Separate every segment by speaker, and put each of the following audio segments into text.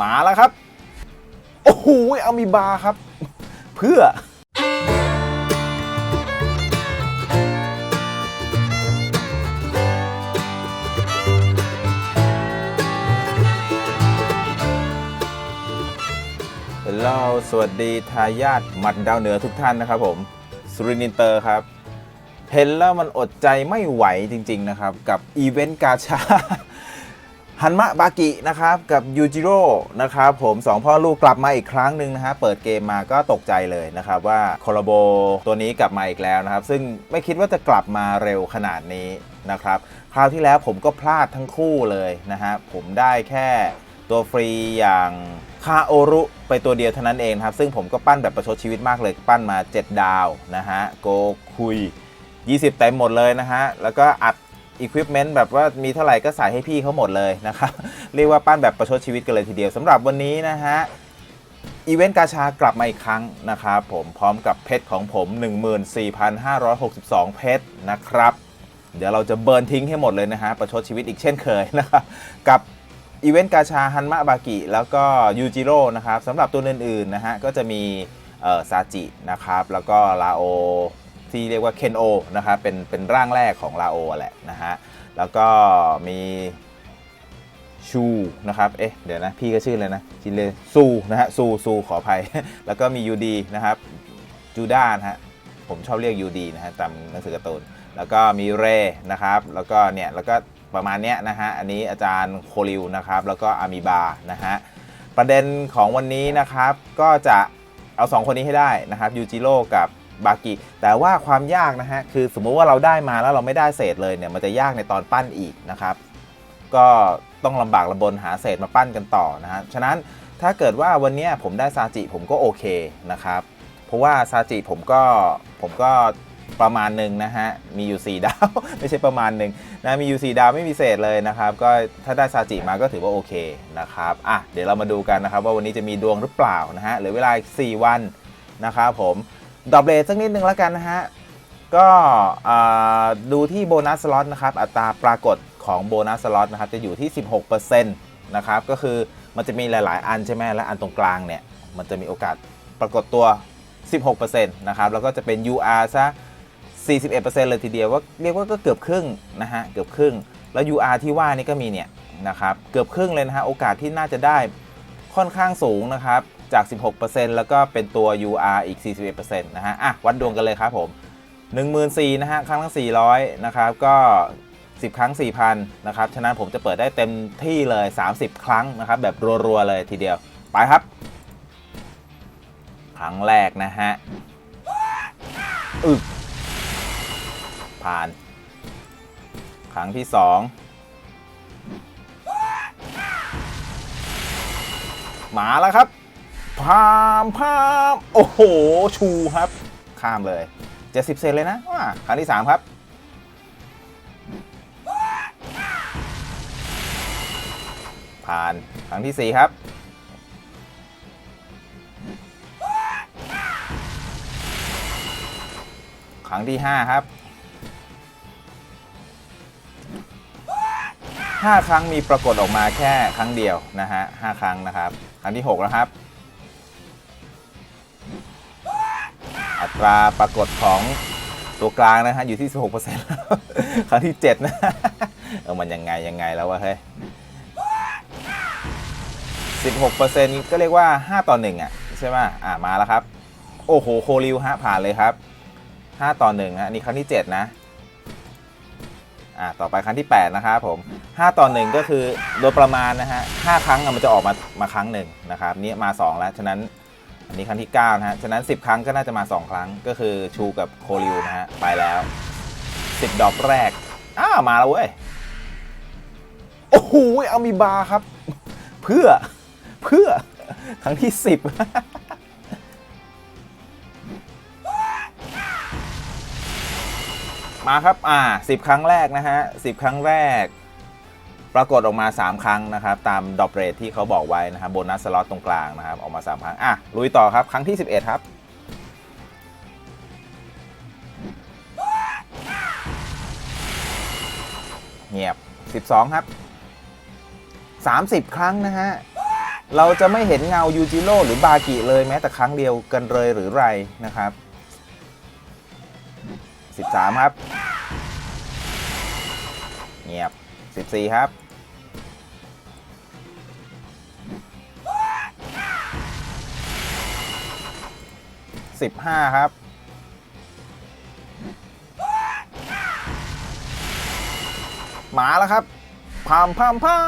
Speaker 1: มาแล้วครับ โอ้โหเอามีบาร์ครับ เพื่อเฮลโลสวัสดีทายาทหมัดดาวเหนือทุกท่านนะครับผมสุรินินเตอร์ครับเห็นแล้วมันอดใจไม่ไหวจริง ๆ นะครับ กับอีเวนต์กาชา ฮันมะบากินะครับกับยูจิโร่นะครับผมสองพ่อลูกกลับมาอีกครั้งหนึ่งนะฮะเปิดเกมมาก็ตกใจเลยนะครับว่าคอลโบตัวนี้กลับมาอีกแล้วนะครับ ซึ่งไม่คิดว่าจะกลับมาเร็วขนาดนี้นะครับคราวที่แล้วผมก็พลาดทั้งคู่เลยนะฮะผมได้แค่ตัวฟรีอย่างคาโอรุไปตัวเดียวเท่านั้นเองครับ ซึ่งผมก็ปั้นแบบประชดชีวิตมากเลยปั้นมา 7 ดาวนะฮะโกคุย 20เต็มหมดเลยนะฮะแล้วก็อัด อุปกรณ์แบบว่ามีเท่าไหร่ก็ใส่ให้พี่เขาหมดเลยนะครับ เรียกว่าปั้นแบบประชดชีวิตกันเลยทีเดียวสำหรับวันนี้นะฮะอีเวนต์กาชากลับมาอีกครั้งนะครับผมพร้อมกับเพชรของผม 14,562 เพชรนะครับ เดี๋ยวเราจะเบิร์นทิ้งให้หมดเลยนะฮะ ประชดชีวิตอีกเช่นเคยนะครับกับอีเวนต์กาชาฮันมะบากิแล้วก็ยูจิโร่นะครับสำหรับตัวอื่นๆนะฮะก็จะมีซาจินะครับแล้วก็ลาโอ ที่เรียกว่าเคนโอนะครับเป็นเป็นร่างแรกของลาโอแหละนะฮะแล้วก็มีชูนะครับ เอ๊ะ เดี๋ยวนะ พี่ก็ชื่อเลยนะจินเลซูนะฮะซูซูขออภัย แล้วก็มียูดีนะครับจูด้านะฮะผมชอบเรียกยูดีนะฮะตามหนังสือการ์ตูนแล้วก็มีเรนะครับ แล้วก็เนี่ยแล้วก็ประมาณเนี้ยนะฮะอันนี้อาจารย์โคริวนะครับ แล้วก็อามีบานะฮะประเด็นของวันนี้นะครับก็จะเอา 2 คนนี้ให้ได้นะครับยูจิโร่กับ บากิ แต่ว่าความยากนะฮะ คือสมมุติว่าเราได้มาแล้วเราไม่ได้เศษเลยเนี่ย มันจะยากในตอนปั้นอีกนะครับ ก็ต้องลำบากลำบนหาเศษมาปั้นกันต่อนะฮะ ฉะนั้นถ้าเกิดว่าวันนี้ผมได้ซาจิผมก็โอเคนะครับ เพราะว่าซาจิผมก็ผมก็ประมาณหนึ่งนะฮะ มีอยู่ 4 ดาว ไม่ใช่ประมาณหนึ่งนะ มีอยู่ 4 ดาวไม่มีเศษเลยนะครับ ก็ถ้าได้ซาจิมาก็ถือว่าโอเคนะครับ อะ เดี๋ยวเรามาดูกันนะครับว่าวันนี้จะมีดวงหรือเปล่านะฮะ เหลือเวลาอีก4วันนะครับผม ดอบเลทสักนิดนึงแล้วกันนะฮะ ก็ดูที่โบนัสสล็อตนะครับ อัตราปรากฏของโบนัสสล็อตนะครับ จะอยู่ที่ 16%นะครับ ก็คือมันจะมีหลาย ๆ อันใช่ไหมและอันตรงกลางเนี่ย มันจะมีโอกาสปรากฏตัว 16%นะครับ แล้วก็จะเป็น UR ซะ 41%เลยทีเดียวว่าเรียกว่าก็เกือบครึ่งนะฮะ เกือบครึ่ง แล้ว UR ที่ว่านี่ก็มีเนี่ยนะครับ เกือบครึ่งเลยนะฮะ โอกาสที่น่าจะได้ ค่อนข้างสูงนะครับ จาก 16%แล้วก็เป็นตัว UR อีก 41%นะฮะ อะ วัดดวงกันเลยครับผม 14,000นะฮะ ครั้งละ400 นะครับ ก็ 10 ครั้ง 4,000 นะครับ ฉะนั้นผมจะเปิดได้เต็มที่เลย 30 ครั้งนะครับ แบบรัวๆเลยทีเดียว ไปครับ ครั้งแรกนะฮะ อึผ่าน ครั้งที่ 2 มาแล้วครับพามพามโอ้โห ชูครับ ข้ามเลย 70 เซนเลยนะว่าครั้งที่ 3 ครับ ผ่านครั้งที่ 4 ครับ ครั้งที่ 5 ครับ 5 ครั้งมีปรากฏออกมาแค่ครั้งเดียวนะฮะ5ครั้งนะครับ ครั้งที่6แล้วครับ อัตราปรากฏของตัวกลางนะฮะอยู่ที่ 16%ครั้งที่ 7 นะเออมันยังไง ยังไงแล้ววะเฮ้ย16%ก็เรียกว่า 5 ต่อ 1 อะ ใช่ไหมอ่ามาแล้วครับ โอ้โห โคริวฮะผ่านเลยครับ 5 ต่อ1ฮะนี่ครั้งที่ 7 นะ อ่าต่อไปครั้งที่ 8 นะครับผม 5 ต่อ 1 ก็คือโดยประมาณนะฮะ5ครั้งมันจะออกมามาครั้งหนึ่งนะครับนี่มา 2 แล้ว ฉะนั้นอันนี้ครั้งที่9นะฮะฉะนั้น 10 ครั้งก็น่าจะมา 2 ครั้งก็คือชูกับโคริวนะฮะไปแล้ว 10 ดอกแรกอ้ามาแล้วเว้ยโอ้โหเอามีบาร์ครับ เพื่อเพื่อครั้งที่ 10มาครับ อ่า10ครั้งแรกนะฮะ10ครั้งแรก ปรากฏออกมา 3 ครั้งนะครับตามดอปเรทที่เขาบอกไว้นะครับโบนัสสล็อตตรงกลางนะครับออกมา 3 ครั้ง อะ ลุยต่อครับครั้งที่ 11 ครับ เงียบ 12 ครับ 30 ครั้งนะฮะ เราจะไม่เห็นเงายูจิโร่หรือบากิเลยแม้แต่ครั้งเดียวกันเลยหรือไรนะครับ 13 ครับ เงียบ 14 ครับ 15 ครับ มาแล้วครับ พามพามพา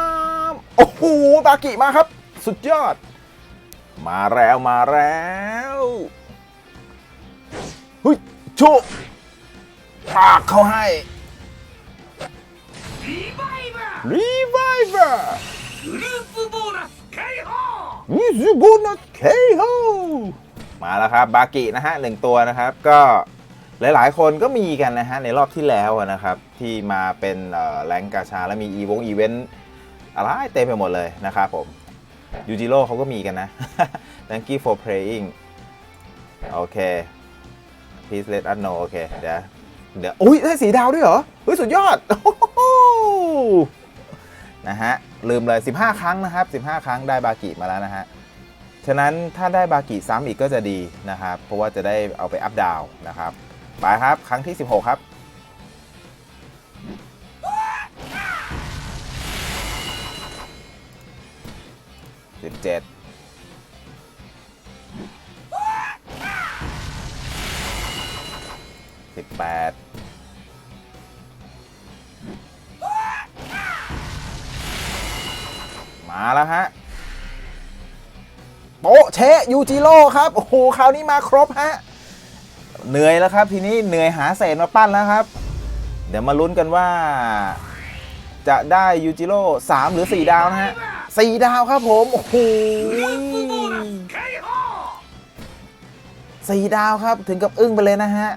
Speaker 1: มโอ้โห บากิมาครับ สุดยอด มาแล้วมาแล้วหุยโชปากเขาให้
Speaker 2: リバイバー
Speaker 1: รีไวเวอร์
Speaker 2: グループボーナス解放
Speaker 1: มิซูบุนะเคโฮ มาแล้วครับบากินะฮะหนึ่งตัวนะครับ ก็หลายๆ คนก็มีกันนะฮะในรอบที่แล้วนะครับ ที่มาเป็นแรงกาชาแล้วมีอีวงอีเวนต์อะไรเต็มไปหมดเลยนะครับผมยูจิโร่เขาก็มีกันนะ Thank you for playing โอเค please let us know โอเคเดี๋ยวเดี๋ยวอุ้ยได้สีดาวด้วยเหรอเฮ้ยสุดยอดนะฮะลืมเลย 15 ครั้งนะครับ 15 ครั้งได้บากิมาแล้วนะฮะ ฉะนั้นถ้าได้บากิซ้ำอีกก็จะดีนะครับ เพราะว่าจะได้เอาไปอัพดาวนะครับ ไปครับครั้งที่ 16 ครับ สิบเจ็ดสิบแปดมาแล้วฮะ โตเชยูจิโร่ครับ โอ้โหคราวนี้มาครบฮะ เหนื่อยแล้วครับ ทีนี้เหนื่อยหาเศษมาปั้นแล้วครับ เดี๋ยวมาลุ้นกันว่า จะได้ยูจิโร่สามหรือสี่ดาวนะฮะสี่ดาวครับผม โอ้โหสี่ดาวครับถึงกับอึ้งไปเลยนะฮะ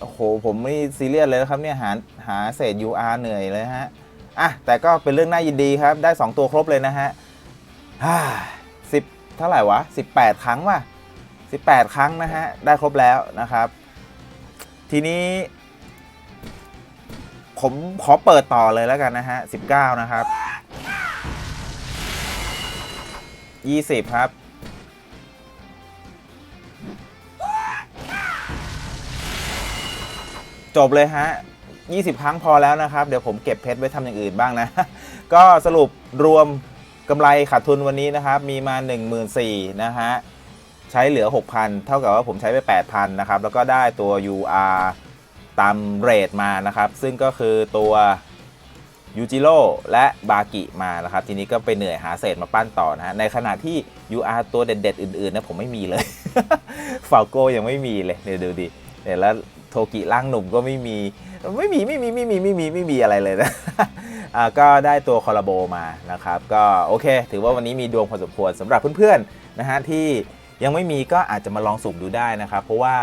Speaker 1: โอ้โห ผมไม่ซีเรียสเลยนะครับเนี่ยหาหาเศษ UR เหนื่อยเลยฮะอะแต่ก็เป็นเรื่องน่ายินดีครับ ได้ 2 ตัวครบเลยนะฮะ ท่าไหร่วะ 18 ครั้งว่ะ18 ครั้งนะฮะ ได้ครบแล้วนะครับ ทีนี้ ผมขอเปิดต่อเลยแล้วกันนะฮะ 19 นะครับ 20 ครับ จบเลยฮะ 20 ครั้งพอแล้วนะครับ เดี๋ยวผมเก็บเพชรไว้ทำอย่างอื่นบ้างนะ ก็สรุปรวม กำไรขาดทุนวันนี้นะครับ มีมา 14,000นะฮะ ใช้เหลือ 6,000 เท่ากับว่าผมใช้ไป 8,000 นะครับ แล้วก็ได้ตัว UR ตามเรทมานะครับ ซึ่งก็คือตัวยูจิโร่และบากิมานะครับ ทีนี้ก็ไปเหนื่อยหาเศษมาปั้นต่อนะฮะ ในขณะที่ UR ตัวเด็ด ๆ อื่น ๆ นะผมไม่มีเลยฟาโก้ยังไม่มีเลยเดี๋ยวดูดิเดี๋ยวแล้วโทกิร่างหนุ่มก็ไม่มี ไม่มีไม่มีไม่มีไม่มีไม่มีอะไรเลยนะ ก็ได้ตัวคอลาโบมานะครับก็โอเค ถือว่าวันนี้มีดวงพอสมควรสำหรับเพื่อนๆนะฮะที่ยังไม่มีก็อาจจะมาลองสุ่มดูได้นะครับเพราะว่า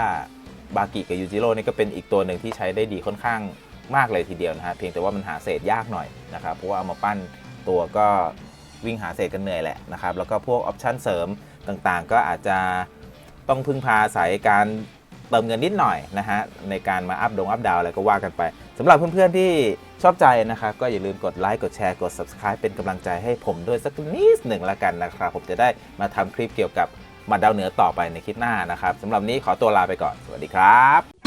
Speaker 1: บากิกับยูจิโร่นี่ก็เป็นอีกตัวหนึ่งที่ใช้ได้ดีค่อนข้างมากเลยทีเดียวนะฮะเพียงแต่ว่ามันหาเศษยากหน่อยนะครับเพราะว่าเอามาปั้นตัวก็วิ่งหาเศษกันเหนื่อยแหละนะครับแล้วก็พวกออปชั่นเสริมต่างๆ ก็อาจจะต้องพึ่งพาอายการเติมเงินนิดหน่อยนะฮะในการมาอัพดงอัพดาวอะไรก็ว่ากันไปสำหรับเพื่อนๆที่ ชอบใจนะครับก็อย่าลืมกดไลค์กดแชร์กด subscribe เป็นกำลังใจให้ผมด้วยสักนิดหนึ่งละกันนะครับ ผมจะได้มาทำคลิปเกี่ยวกับมาดาวเหนือต่อไปในคลิปหน้านะครับสำหรับนี้ขอตัวลาไปก่อน สวัสดีครับ